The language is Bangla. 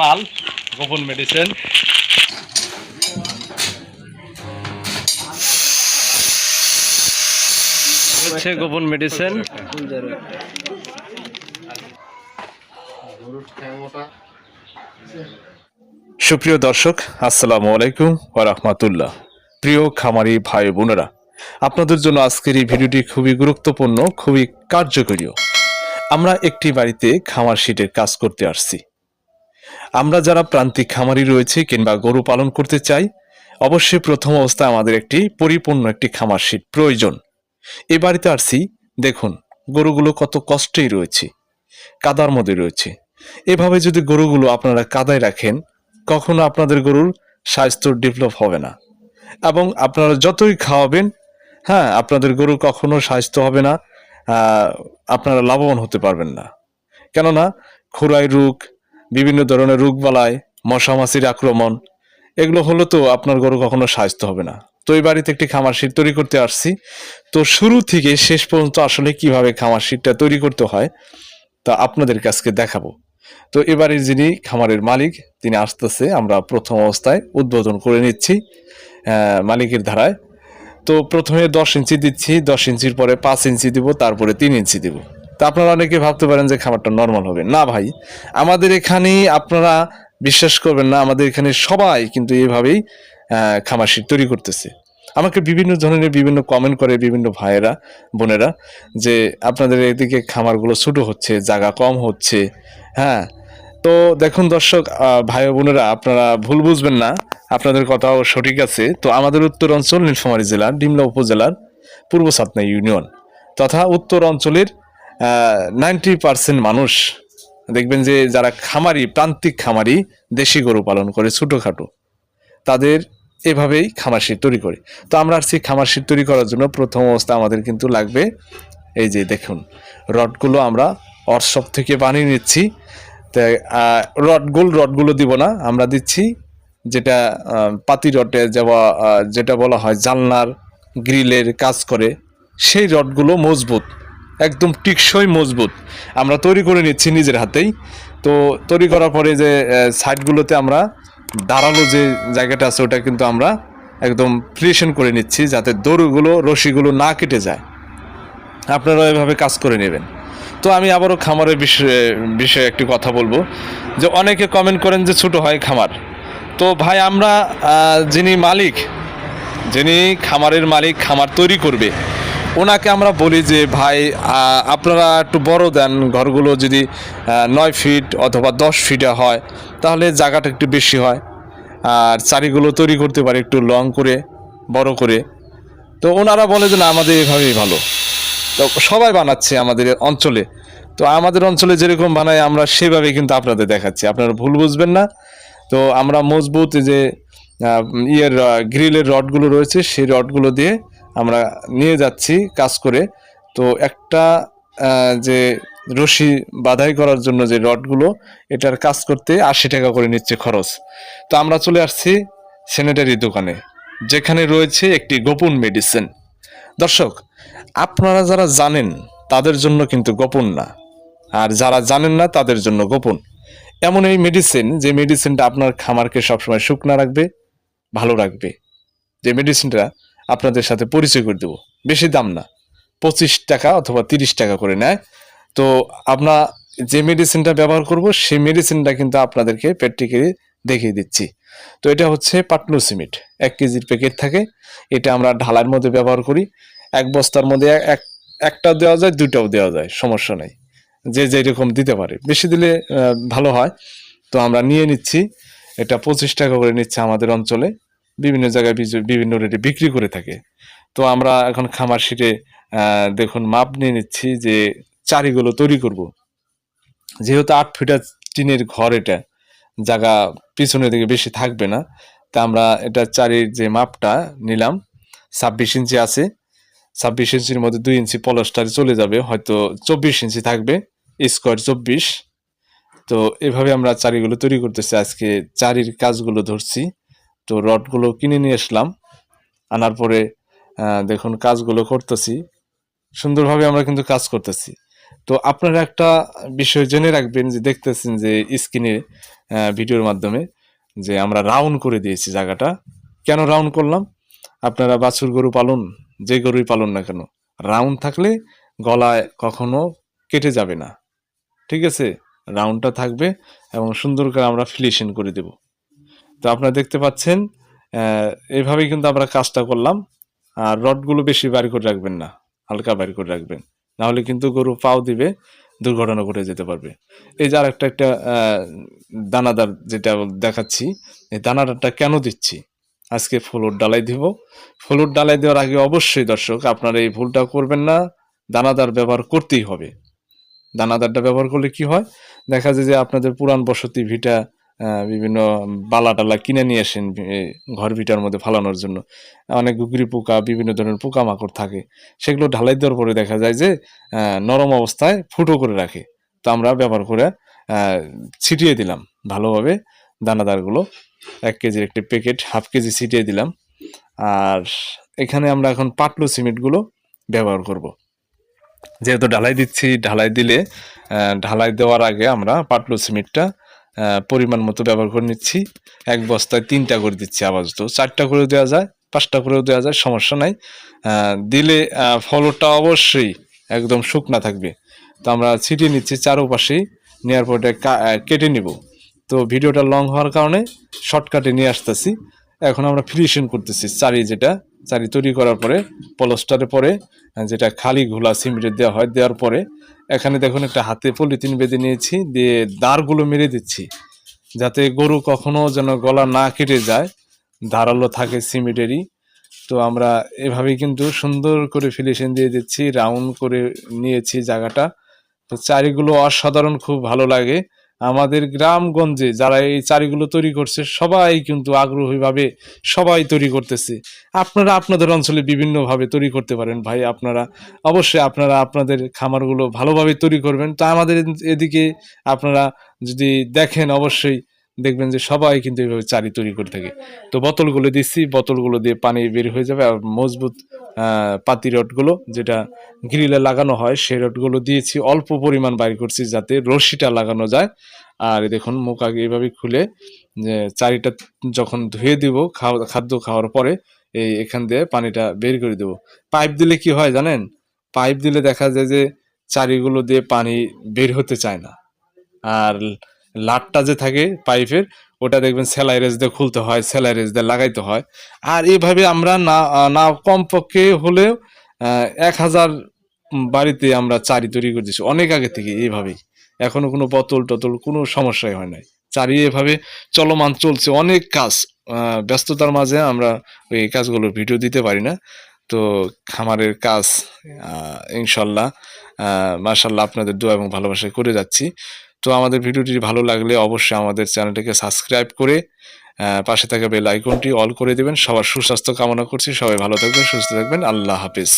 মাল গোপন মেডিসিন হচ্ছে গোপন মেডিসিন সুপ্রিয় দর্শক আসসালামু আলাইকুম ওয়া রাহমাতুল্লাহ। প্রিয় খামারি ভাই বোনেরা আপনাদের জন্য আজকের এই ভিডিওটি খুবই গুরুত্বপূর্ণ খুবই কার্যকরীয় আমরা একটি বাড়িতে খামার শীটের কাজ করতে আসছি। আমরা যারা প্রান্তিক খামারি রয়েছে কিংবা গরু পালন করতে চাই, অবশ্যই প্রথম অবস্থায় আমাদের একটি পরিপূর্ণ একটি খামার শীট প্রয়োজন। এ বাড়িতে আসছি দেখুন, গরুগুলো কত কষ্টেই রয়েছে, কাদার মধ্যে রয়েছে। এভাবে যদি গরুগুলো আপনারা কাদায় রাখেন, কখনো আপনাদের গরুর স্বাস্থ্য ডেভেলপ হবে না। এবং আপনারা যতই খাওয়াবেন হ্যাঁ আপনাদের গরু কখনো স্বাস্থ্য হবে না আপনারা লাভবান হতে পারবেন না। কেননা খুরাই রোগ বিভিন্ন ধরনের রোগ বালায় মশামাছির আক্রমণ, এগুলো হলো তো আপনার গরু কখনো স্বাস্থ্য হবে না। তো এই বাড়িতে একটি খামার শীট তৈরি করতে আসছি। তো শুরু থেকে শেষ পর্যন্ত আসলে কীভাবে খামার শীটটা তৈরি করতে হয়, তা আপনাদের কাছকে দেখাবো। তো এবারে যিনি খামারের মালিক, তিনি আসতেছে, আমরা প্রথম অবস্থায় উদ্বোধন করে নিচ্ছি মালিকের ধারায়। তো প্রথমে দশ ইঞ্চি দিচ্ছি, দশ ইঞ্চির পরে পাঁচ ইঞ্চি দিব, তারপরে তিন ইঞ্চি দিব। তা আপনারা অনেকে ভাবতে পারেন যে খাবারটা নর্মাল হবে। না ভাই, আমাদের এখানে আপনারা বিশ্বাস করবেন না, আমাদের এখানে সবাই কিন্তু খামার শীত তৈরি করতেছে। আমাকে বিভিন্ন ধরনের বিভিন্ন কমেন্ট করে বিভিন্ন ভাইয়েরা, বোনেরা যে আপনাদের এদিকে খামারগুলো ছোটো হচ্ছে, জায়গা কম হচ্ছে হ্যাঁ? তো দেখুন দর্শক ভাই বোনেরা, আপনারা ভুল বুঝবেন না, আপনাদের কথাও সঠিক আছে। তো আমাদের উত্তর অঞ্চল নীলফামারী জেলার, ডিমলা উপজেলার পূর্ব সাতনা ইউনিয়ন, তথা উত্তর অঞ্চলের নাইনটি পার্সেন্ট মানুষ দেখবেন যে যারা খামারি, প্রান্তিক খামারি, দেশি গরু পালন করে, ছোটোখাটো, তাদের এভাবেই খামার শীত তৈরি করে। তো আমরা আসছি খামার শীত তৈরি করার জন্য। প্রথম অবস্থা আমাদের কিন্তু লাগবে এই যে দেখুন, রডগুলো আমরা ওয়ার্কশপ থেকে বানিয়ে নিচ্ছি। তো রডগুলো রডগুলো দিব না, আমরা দিচ্ছি যেটা পাতি রটে যাওয়া যেটা বলা হয় জানলার গ্রিলের কাজ করে, সেই রডগুলো মজবুত একদম টিকসই মজবুত। আমরা তৈরি করে নিচ্ছি নিজের হাতেই। তো তৈরি করার পরে যে সাইডগুলোতে আমরা দাঁড়াল যে জায়গাটা আছে, ওটা কিন্তু আমরা একদম ফ্রিশন করে নিচ্ছি যাতে দড়িগুলো, রশিগুলো না কেটে যায়। আপনারা এভাবে কাজ করে নেবেন। তো আমি আবারও খামারের বিষয়ে বিষয়ে একটি কথা বলব। যে অনেকে কমেন্ট করেন যে ছোট হয় খামার। তো ভাই, আমরা যিনি মালিক, যিনি খামারের মালিক, খামার তৈরি করবে ওনাকে আমরা বলি যে, ভাই আপনারা একটু বড় দেন। ঘরগুলো যদি নয় ফিট অথবা দশ ফিটে হয়, তাহলে জায়গাটা একটু বেশি হয়। আর চারিগুলো তৈরি করতে পারে একটু লং করে, বড় করে। তো ওনারা বলে যে, না, আমাদের এভাবেই ভালো। তো সবাই বানাচ্ছে আমাদের অঞ্চলে। তো আমাদের অঞ্চলে যেরকম বানায়, আমরা সেভাবে কিন্তু আপনাদের দেখাচ্ছি। আপনারা ভুল বুঝবেন না। তো আমরা মজবুত যে ইয়ের গ্রিলের রডগুলো রয়েছে, সেই রডগুলো দিয়ে আমরা নিয়ে যাচ্ছি কাজ করে। তো একটা যে রশি বাধাই করার জন্য যে রডগুলো, এটার কাজ করতে আশি টাকা করে নিচ্ছে খরচ। তো আমরা চলে আসছি স্যানিটারি দোকানে, যেখানে রয়েছে একটি গোপন মেডিসিন। দর্শক, আপনারা যারা জানেন, তাদের জন্য কিন্তু গোপন না। আর যারা জানেন না, তাদের জন্য গোপন। এমন এই মেডিসিন, যে মেডিসিনটা আপনার খামারকে সবসময় শুকনা রাখবে, ভালো রাখবে। যে মেডিসিনটা আপনাদের সাথে পরিচয় করে দেবো। বেশি দাম না, পঁচিশ টাকা অথবা তিরিশ টাকা করে নেয়। তো আমরা যে মেডিসিনটা ব্যবহার করব, সেই মেডিসিনটা কিন্তু আপনাদেরকে প্র্যাকটিক্যালি দেখিয়ে দিচ্ছি। তো এটা হচ্ছে পাটলু সিমেন্ট এক কেজির প্যাকেট থাকে। এটা আমরা ঢালার মধ্যে ব্যবহার করি। এক বস্তার মধ্যে এক একটাও দেওয়া যায়, দুইটাও দেওয়া যায়, সমস্যা নেই। যে যেরকম দিতে পারে। বেশি দিলে ভালো হয়। তো আমরা নিয়ে নিচ্ছি। এটা পঁচিশ টাকা করে নিচ্ছে আমাদের অঞ্চলে। বিভিন্ন জায়গায় বিভিন্ন রেটে বিক্রি করে থাকে। তো আমরা এখন খামার শিটে দেখুন মাপ নিয়ে নিচ্ছি যে চারিগুলো তৈরি করব। যেহেতু আট ফিটার টিনের ঘর এটা, জায়গা পিছনের দিকে বেশি থাকবে না, তা আমরা এটা চারির যে মাপটা নিলাম, ছাব্বিশ ইঞ্চি আছে। ছাব্বিশ ইঞ্চির মধ্যে দুই ইঞ্চি পলস্টার চলে যাবে, হয়তো চব্বিশ ইঞ্চি থাকবে স্কোয়ার চব্বিশ। তো এভাবে আমরা চারিগুলো তৈরি করতেছি, আজকে চারির কাজগুলো ধরছি। তো রডগুলো কিনে নিয়ে আসলাম। আনার পরে দেখুন কাজগুলো করতেছি। সুন্দরভাবে আমরা কিন্তু কাজ করতেছি। তো আপনারা একটা বিষয় জেনে রাখবেন যে, দেখতেছেন যে স্ক্রিনে ভিডিওর মাধ্যমে যে আমরা রাউন্ড করে দিয়েছি জায়গাটা। কেন রাউন্ড করলাম? আপনারা বাছুর গরু পালন, যে গরুই পালন না কেন, রাউন্ড থাকলে গলায় কখনো কেটে যাবে না। ঠিক আছে? রাউন্ডটা থাকবে এবং সুন্দর করে আমরা ফিনিশিং করে দেব। তো আপনারা দেখতে পাচ্ছেন আহ, এইভাবেই কিন্তু আমরা কাজটা করলাম। আর রডগুলো বেশি বাইর করে রাখবেন না হালকা বাইর করে রাখবেন। নাহলে কিন্তু গরু পাও দিবে দুর্ঘটনা ঘটে যেতে পারবে। এই যে আর একটা একটা দানাদার যেটা দেখাচ্ছি এই দানাদারটা কেন দিচ্ছি? আজকে ফলুর ডালাই দিব। ফলুর ডালাই দেওয়ার আগে অবশ্যই দর্শক আপনারা এই ভুলটা করবেন না। দানাদার ব্যবহার করতেই হবে। দানাদারটা ব্যবহার করলে কি হয়? দেখা যায় যে আপনাদের পুরান বসতি ভিটা বিভিন্ন বালা টালা কিনে নিয়ে আসেন ঘর ভিটার মধ্যে ফালানোর জন্য। অনেক গুগরি পোকা, বিভিন্ন ধরনের পোকামাকড় থাকে। সেগুলো ঢালাই দেওয়ার পরে দেখা যায় যে নরম অবস্থায় ফুটো করে রাখে। তো আমরা ব্যবহার করে ছিটিয়ে দিলাম ভালোভাবে দানাদারগুলো। এক কেজির একটি প্যাকেট, হাফ কেজি ছিটিয়ে দিলাম। আর এখানে আমরা এখন পাটলু সিমেন্টগুলো ব্যবহার করব। যেহেতু ঢালাই দিচ্ছি, ঢালাই দিলে ঢালাই দেওয়ার আগে আমরা পাটলু সিমেন্টটা পরিমাণ মতো ব্যবহার করে নিচ্ছি। এক বস্তায় তিনটা করে দিচ্ছি আপাতত। চারটা করেও দেওয়া যায়, পাঁচটা করেও দেওয়া যায়, সমস্যা নাই। দিলে ফলটা অবশ্যই একদম শুকনা থাকবে। তো আমরা ছিটিয়ে নিচ্ছি চারোপাশেই নেওয়ার পরে কেটে নিব। তো ভিডিওটা লং হওয়ার কারণে শর্টকাটে নিয়ে আসতেছি। এখন আমরা ফিনিশিং করতেছি, চারি যেটা, চারি তৈরি করার পরে পলস্টারে পরে, যেটা খালি ঘোলা সিমেন্টের দেওয়া হয়, দেওয়ার পরে, এখানে দেখুন একটা হাতে পলিথিন বেঁধে নিয়েছি, দিয়ে দাঁড়গুলো মেরে দিচ্ছি, যাতে গরু কখনো যেন গলা না কেটে যায়, ধারালো থাকে সিমেন্টেরই। তো আমরা এভাবে কিন্তু সুন্দর করে ফিনিশিং দিয়ে দিচ্ছি, রাউন্ড করে নিয়েছি জায়গাটা। তো চারিগুলো অসাধারণ, খুব ভালো লাগে। আমাদের গ্রামগঞ্জে যারা এই চারিগুলো তৈরি করছে, সবাই কিন্তু আগ্রহীভাবে সবাই তৈরি করতেছে। আপনারা আপনাদের অঞ্চলে বিভিন্নভাবে তৈরি করতে পারেন ভাই, আপনারা অবশ্যই আপনারা আপনাদের খামারগুলো ভালোভাবে তৈরি করবেন। তা আমাদের এদিকে আপনারা যদি দেখেন, অবশ্যই দেখবেন যে সবাই কিন্তু এইভাবে চারি তৈরি করে থাকে। তো বোতলগুলো দিচ্ছি, বোতলগুলো দিয়ে পানি বের হয়ে যাবে আর মজবুত পাতি রডগুলো, যেটা গ্রিলে লাগানো হয়, সেই রডগুলো দিয়েছি, অল্প পরিমাণ বাইর করছি যাতে রশিটা লাগানো যায়। আর দেখুন, মুখ আগে এভাবে খুলে চারিটা যখন ধুয়ে দিব খাদ্য খাওয়ার পরে, এই এখান দিয়ে পানিটা বের করে দেব। পাইপ দিলে কি হয় জানেন? পাইপ দিলে দেখা যায় যে চারিগুলো দিয়ে পানি বের হতে চায় না। আর লাটটা যে থাকে পাইপের, ওটা দেখবেন সেলাই রেস দিয়ে খুলতে হয়, সেলাই রেস দিয়ে লাগাইতে হয়। আর এইভাবে আমরা না না কমপক্ষে হলেও এক হাজার বাড়িতে আমরা চারি তৈরি করে দিচ্ছি অনেক আগে থেকে এইভাবেই এখনও কোনো বোতল টতল কোনো সমস্যাই হয় নাই। চারি এভাবে চলমান চলছে, অনেক কাজ ব্যস্ততার মাঝে আমরা ওই কাজগুলোর ভিডিও দিতে পারি না। তো খামারের কাজ ইনশাল্লাহ মাশাল্লাহ আপনাদের দোয়া এবং ভালোবাসায় করে যাচ্ছি। তো আমাদের ভিডিওটি ভালো লাগলে অবশ্যই আমাদের চ্যানেলটিকে সাবস্ক্রাইব করে পাশে থাকা বেল আইকনটি অল করে দেবেন। সবার সুস্বাস্থ্য কামনা করছি। সবাই ভালো থাকবেন, সুস্থ থাকবেন। আল্লাহ হাফিজ।